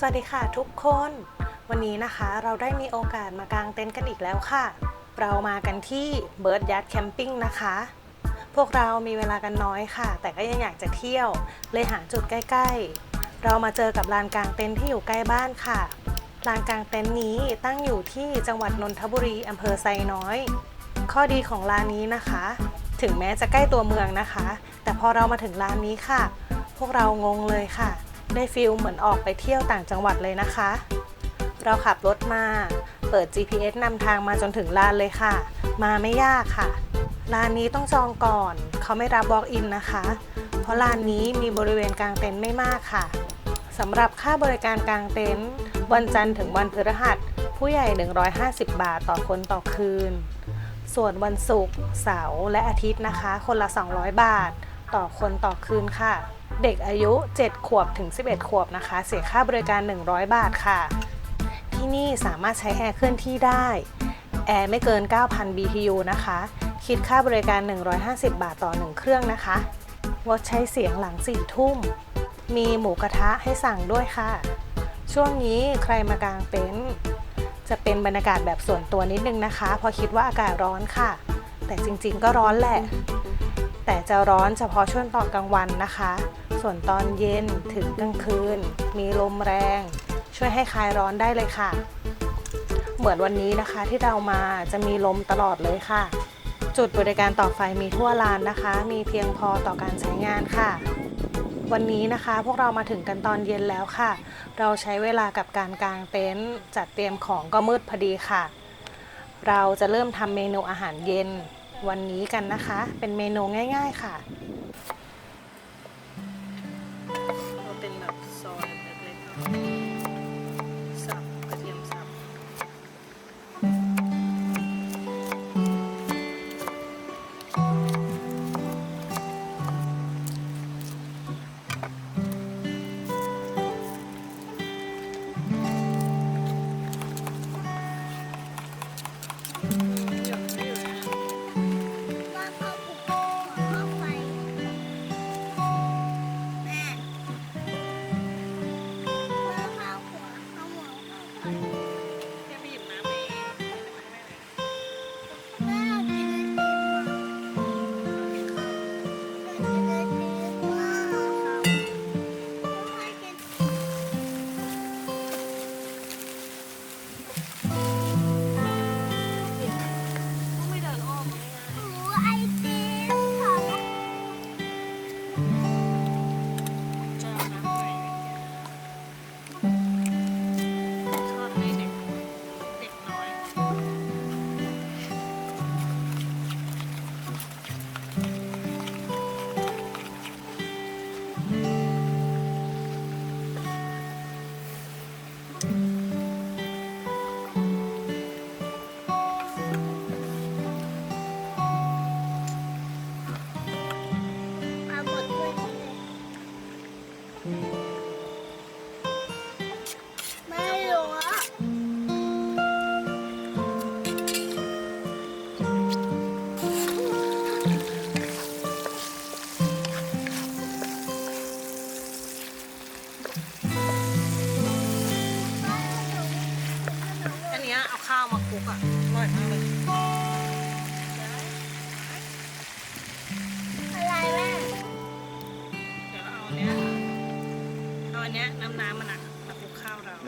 สวัสดีค่ะทุกคน วันนี้นะคะเราได้มีโอกาสมากางเต็นท์กันอีกแล้วค่ะ เรามากันที่เบิร์ดยั c แคมปิ้งนะคะ พวกเรามีเวลากันน้อยค่ะ แต่ก็ยังอยากจะเที่ยว เลยหาจุดใกล้ๆ เรามาเจอกับลานกางเต็นท์ที่อยู่ใกล้บ้านค่ะ ลานกางเต็นท์นี้ตั้งอยู่ที่จังหวัดนนทบุรีอำเภอไซน้อย ข้อดีของร้านนี้นะคะ ถึงแม้จะใกล้ตัวเมืองนะคะ แต่พอเรามาถึงร้านนี้ค่ะ พวกเรางงเลยค่ะ ได้ฟิลเหมือนออกไปเที่ยวต่างจังหวัดเลยนะคะ เราขับรถมา เปิด GPS นำทางมาจนถึงร้านเลยค่ะ มาไม่ยากค่ะร้านนี้ต้องจองก่อน เขาไม่รับ walk in นะคะ เพราะร้านนี้มีบริเวณกลางเต็นท์ไม่มากค่ะสำหรับค่าบริการกลางเต็นท์วันจันทร์ถึงวันพฤหัส ผู้ใหญ่ 150 บาทต่อคนต่อคืน ส่วนวันศุกร์เสาร์และอาทิตย์นะคะ คนละ 200 บาท ต่อคนต่อคืนค่ะ เด็กอายุ 7 ขวบถึง 11 ขวบนะคะ เสียค่าบริการ 100 บาทค่ะ ที่นี่สามารถใช้แอร์เคลื่อนที่ได้ แอร์ไม่เกิน 9,000 BTU นะคะ คิดค่าบริการ 150 บาทต่อ 1 เครื่องนะคะงดใช้เสียงหลัง 4 ทุ่ม มีหมูกระทะให้สั่งด้วยค่ะ ช่วงนี้ใครมากางเต็นท์จะเป็นบรรยากาศแบบส่วนตัวนิดนึงนะคะพราะคิดว่าอากาศร้อนค่ะ แต่จริงๆก็ร้อนแหละ แต่จะร้อนเฉพาะช่วงตอนกลางวันนะคะ ส่วนตอนเย็นถึงกลางคืน มีลมแรง ช่วยให้คลายร้อนได้เลยค่ะ เหมือนวันนี้นะคะที่เรามาจะมีลมตลอดเลยค่ะ จุดบริการต่อไฟมีทั่วลานนะคะ มีเพียงพอต่อการใช้งานค่ะวันนี้นะคะพวกเรามาถึงกันตอนเย็นแล้วค่ะ เราใช้เวลากับการกางเต็นท์จัดเตรียมของก็มืดพอดีค่ะ เราจะเริ่มทำเมนูอาหารเย็นวันนี้กันนะคะ เป็นเมนูง่าย ๆค่ะ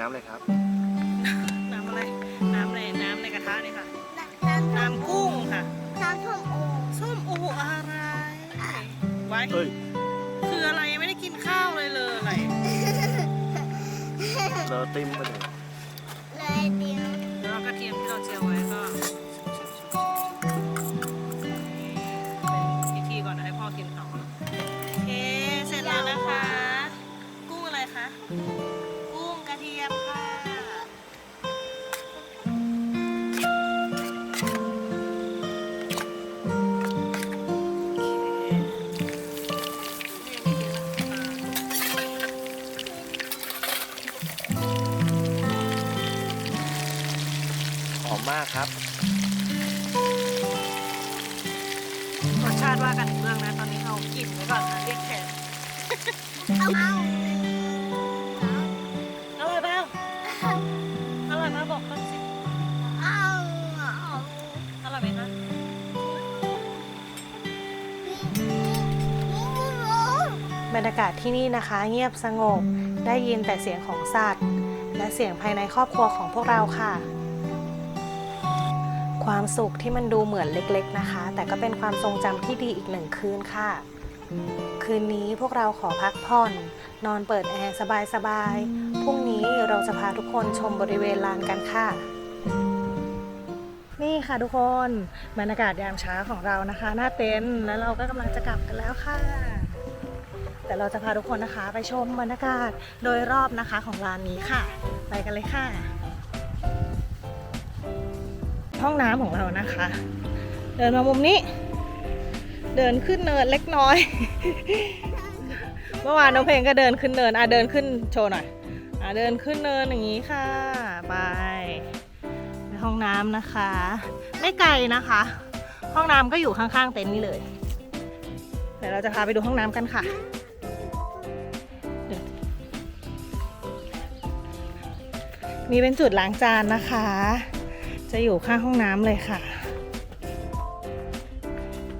น้ำเลยครับ น้ำอะไร น้ำในน้ำในกระทะนี่ค่ะน้ำน้ำกุ้งค่ะ น้ำส้มโอส้มโออะไร ไว้ เอ้ยคืออะไรยังไม่ได้กินข้าวเลยเลยอะไรเลอติมมาเลยเลยเดียว แล้วกระเทียมที่เราเจียวไว้ก็ อมมากครับ รสชาติว่ากันอีกเรื่องนะตอนนี้เรากลิ่นไว้ก่อนนะเรียกแขกเอาเอาอร่อเปาอร่อยมาบอกก่อนเอาเอาอร่ยไหมคะบรรยากาศที่นี่นะคะ เงียบสงบได้ยินแต่เสียงของสัตว์ และเสียงภายในครอบครัวของพวกเราค่ะ ความสุขที่มันดูเหมือนเล็กๆนะคะ แต่ก็เป็นความทรงจำที่ดีอีกหนึ่งคืนค่ะ คืนนี้พวกเราขอพักผ่อน นอนเปิดแอร์สบายๆพรุ่งนี้เราจะพาทุกคนชมบริเวณลานกันค่ะนี่ค่ะทุกคนบรรยากาศยามเช้าของเรานะคะ หน้าเต็นท์แล้วเราก็กำลังจะกลับกันแล้วค่ะ แต่เราจะพาทุกคนนะคะไปชมบรรยากาศโดยรอบนะคะของลานนี้ค่ะ ไปกันเลยค่ะ ห้องน้ำของเรานะคะ เดินมามุมนี้ เดินขึ้นเนินเล็กน้อย เมื่อวานน้องเพลงก็เดินขึ้นเนินอะเดินขึ้นโชว์หน่อยอะเดินขึ้นเนินอย่างนี้ค่ะ ไปไปห้องน้ำนะคะ ไม่ไกลนะคะ ห้องน้ำก็อยู่ข้างๆเต็นท์นี่เลยเดี๋ยวเราจะพาไปดูห้องน้ำกันค่ะมีเป็นจุดล้างจานนะคะ จะอยู่ข้างห้องน้ำเลยค่ะ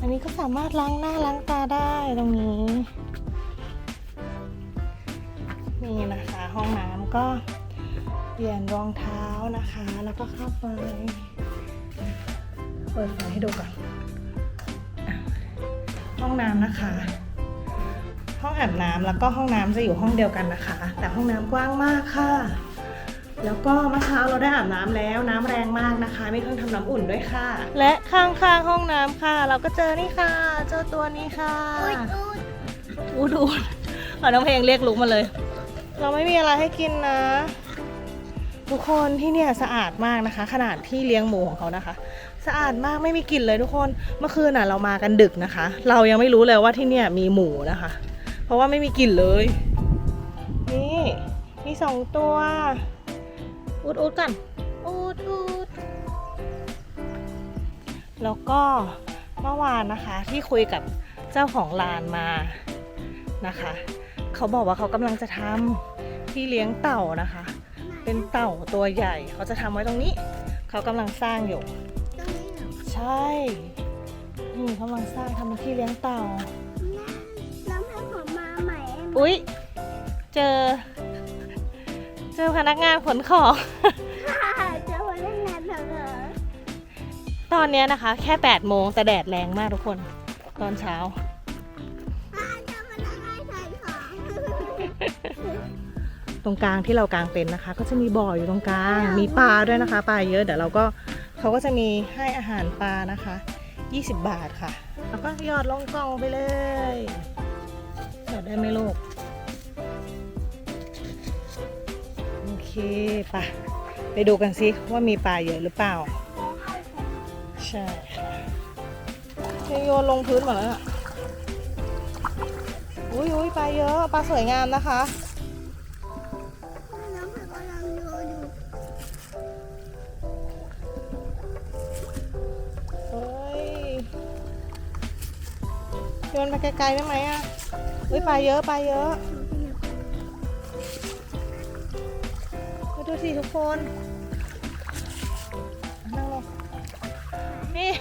อันนี้ก็สามารถล้างหน้าล้างตาได้ตรงนี้ นี่นะคะห้องน้ำก็เปลี่ยนรองเท้านะคะ แล้วก็เข้าไปเปิดไฟให้ดูก่อนห้องน้ำนะคะ ห้องอาบน้ำแล้วก็ห้องน้ำจะอยู่ห้องเดียวกันนะคะ แต่ห้องน้ำกว้างมากค่ะ แล้วก็เมื่อเช้าเราได้อาบน้ำแล้วน้ำแรงมากนะคะ มีเครื่องทำน้ำอุ่นด้วยค่ะ และข้างๆห้องน้ำค่ะ เราก็เจอนี่ค่ะ เจ้าตัวนี้ค่ะอุ้ยดูอูดูดเอาน้องเพลงเรียกลุกมาเลย เราไม่มีอะไรให้กินนะ ทุกคนที่เนี่ยสะอาดมากนะคะ ขนาดที่เลี้ยงหมูของเขานะคะ สะอาดมากไม่มีกลิ่นเลยทุกคนเมื่อคืนน่ะเรามากันดึกนะคะ เรายังไม่รู้เลยว่าที่เนี่ยมีหมูนะคะ เพราะว่าไม่มีกลิ่นเลย นี่มีสองตัว อุดอุดกันอุดอุดแล้วก็เมื่อวานนะคะที่คุยกับเจ้าของลานมานะคะ เขาบอกว่าเขากำลังจะทำที่เลี้ยงเต่านะคะ เป็นเต่าตัวใหญ่ เขาจะทำไว้ตรงนี้ เขากำลังสร้างอยู่ตรงนี้เหรอใช่นี่กำลังสร้างทำเป็นที่เลี้ยงเต่าแม่น้ำให้ผมมาใหม่ได้ไหมอุ๊ยเจอ เจอพนักงานขนของ เจะมาเล่นงานเถอะเหรอตอนเนี้ยนะคะ แค่8โมงแต่แดดแรงมากทุกคน ตอนเช้าอ่าเจะมาเล่นงานขายของตรงกลางที่เรากางเต็นท์นะคะ ก็จะมีบ่ออยู่ตรงกลาง มีปลาด้วยนะคะ ปลาเยอะเดี๋ยวเราก็เขาก็จะมีให้อาหารปลานะคะ 20 บาทค่ะ แล้วก็หยอดลงกล่องไปเลยหยอดได้ไหมลูก เคไปไปดูกันซิว่ามีปลาเยอะหรือเปล่า ใช่ค่ะโยนลงพื้นหมดแล้วอะอุ้ยอุ้ยปลาเยอะปลาสวยงามนะคะเฮ้ยโยนไปไกลๆได้ไหมอะเฮ้ยปลาเยอะปลาเยอะ สิทุกคนนั่งลงนี่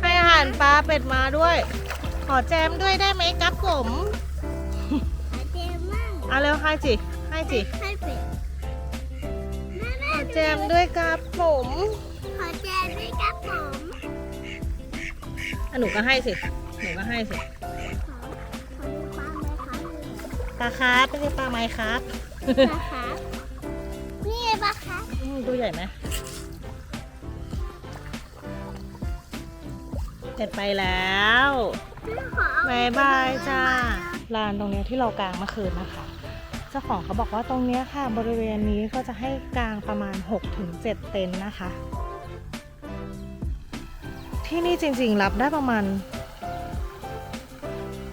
ให้อาหารปลาเป็ดมาด้วย ขอแจมด้วยได้ไหมครับผมหาเจมมั่งเอาเร็วให้จิให้จิให้เป็ดแม่แม่ขอแจมด้วยครับผมขอแจมด้วยครับผมอะหนูก็ให้สิหนูก็ให้สิขอขอดูปลาไหมคะปลาครับไม่ใช่ปลาไม้ครับ ปลาคะ นี่ไงปลาคะอืมดูใหญ่ไหมเสร็จไปแล้วขอเอบายบายจ้าลานตรงเนี้ยที่เรากางเมื่อคืนนะคะ เจ้าของเขาบอกว่าตรงเนี้ยค่ะ บริเวณนี้ก็จะให้กางประมาณ 6-7 เต็นท์นะคะ ที่นี่จริงๆรับได้ประมาณ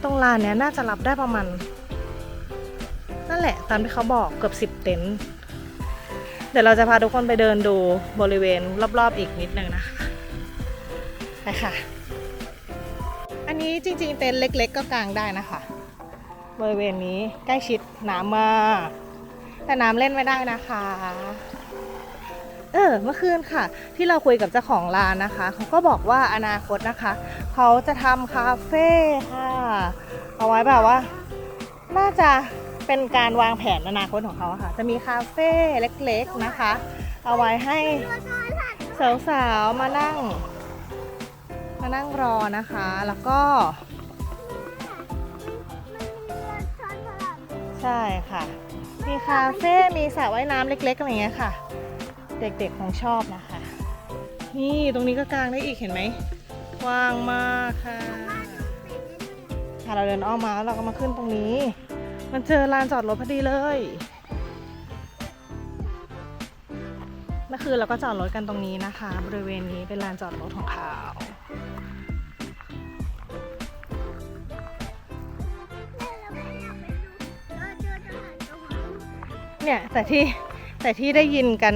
ตรงลานเนี้ยน่าจะรับได้ประมาณ นั่นแหละตามที่เขาบอกเกือบ 10 เต็นท์ เดี๋ยวเราจะพาทุกคนไปเดินดูบริเวณรอบๆอีกนิดนึงนะคะไปค่ะ อันนี้จริงๆเต็นท์เล็ก ๆ ก็กางได้นะคะ บริเวณนี้ใกล้ชิดน้ำมากแต่น้ำเล่นไม่ได้นะคะ เออเมื่อคืนค่ะ ที่เราคุยกับเจ้าของร้านนะคะ เขาก็บอกว่าอนาคตนะคะ เขาจะทำคาเฟ่ค่ะ เอาไว้แบบว่า น่าจะ เป็นการวางแผนอนาคตของเขาค่ะ จะมีคาเฟ่เล็กๆนะคะ เอาไว้ให้สาวๆมานั่ง มานั่งรอนะคะ แล้วก็ ใช่ค่ะ มีคาเฟ่ มีสระว่ายน้ำเล็ก ๆ อะไรเงี้ยค่ะ เด็กๆคงชอบนะคะ นี่ตรงนี้ก็กางได้อีกเห็นไหมกว้างมากค่ะค่ะเราเดินอ้อมมาแล้วเราก็มาขึ้นตรงนี้ มันเจอลานจอดรถพอดีเลยเมื่อคืนเราก็จอดรถกันตรงนี้นะคะ บริเวณนี้เป็นลานจอดรถของเขาเนี่ยแต่ที่แต่ที่ได้ยินกัน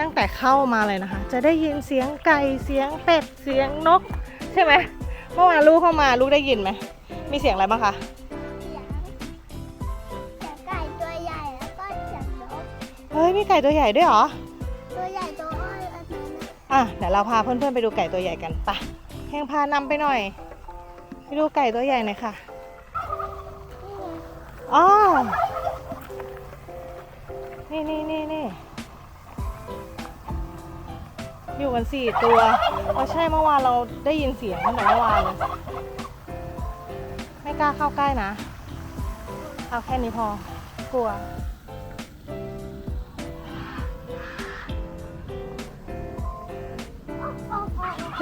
ตั้งแต่เข้ามาเลยนะคะ จะได้ยินเสียงไก่เสียงเป็ดเสียงนก ใช่ไหมเมื่อวานลูกเข้ามาลูกได้ยินไหมมีเสียงอะไรบ้างคะ ก่ตัวใหญ่ด้วยเหรอ ตัวใหญ่ตัวอ้อยอันนั้นนะอะเดี๋ยวเราพาเพื่อนๆไปดูไก่ตัวใหญ่กันไปะแพงพานำไปหน่อย ไปดูไก่ตัวใหญ่หน่อยค่ะอ๋อนี่นี่นี่นี่อยู่กันสี่ตัวเออใช่เมื่อวานเราได้ยินเสียงตั้งแต่เมื่อวานเลยไม่กล้าเข้าใกล้นะ เอาแค่นี้พอกลัว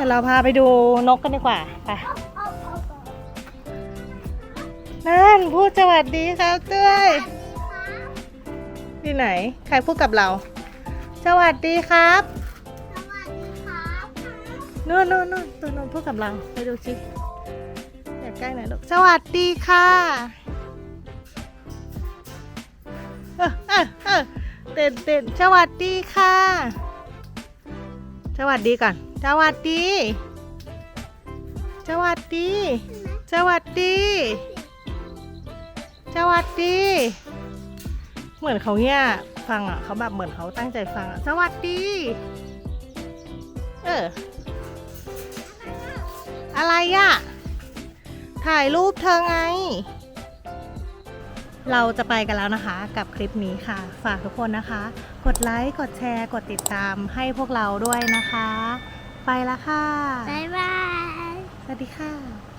ดี๋ยวเราพาไปดูนกกันดีกว่าไปนั่นพูดสวัสดีครับเต้ยที่ไหน ใครพูดกับเรา สวัสดีครับ สวัสดีครับนู่นนู่นนู่นตัวนู้นพูดกับเราไปดูสิอยากใกล้หน่อยลูกสวัสดีค่ะเออเออเออเต้นเต้นสวัสดีค่ะ สวัสดีก่อน สวัสดี สวัสดี สวัสดี สวัสดี เหมือนเขาเนี่ยฟังอะเขาแบบเหมือนเขาตั้งใจฟังอะสวัสดี เออ อะไรอะ ถ่ายรูปเธอไง เราจะไปกันแล้วนะคะ กับคลิปนี้ค่ะ ฝากทุกคนนะคะ กดไลค์ กดแชร์ กดติดตามให้พวกเราด้วยนะคะ ไปละค่ะ บ๊ายบาย สวัสดีค่ะ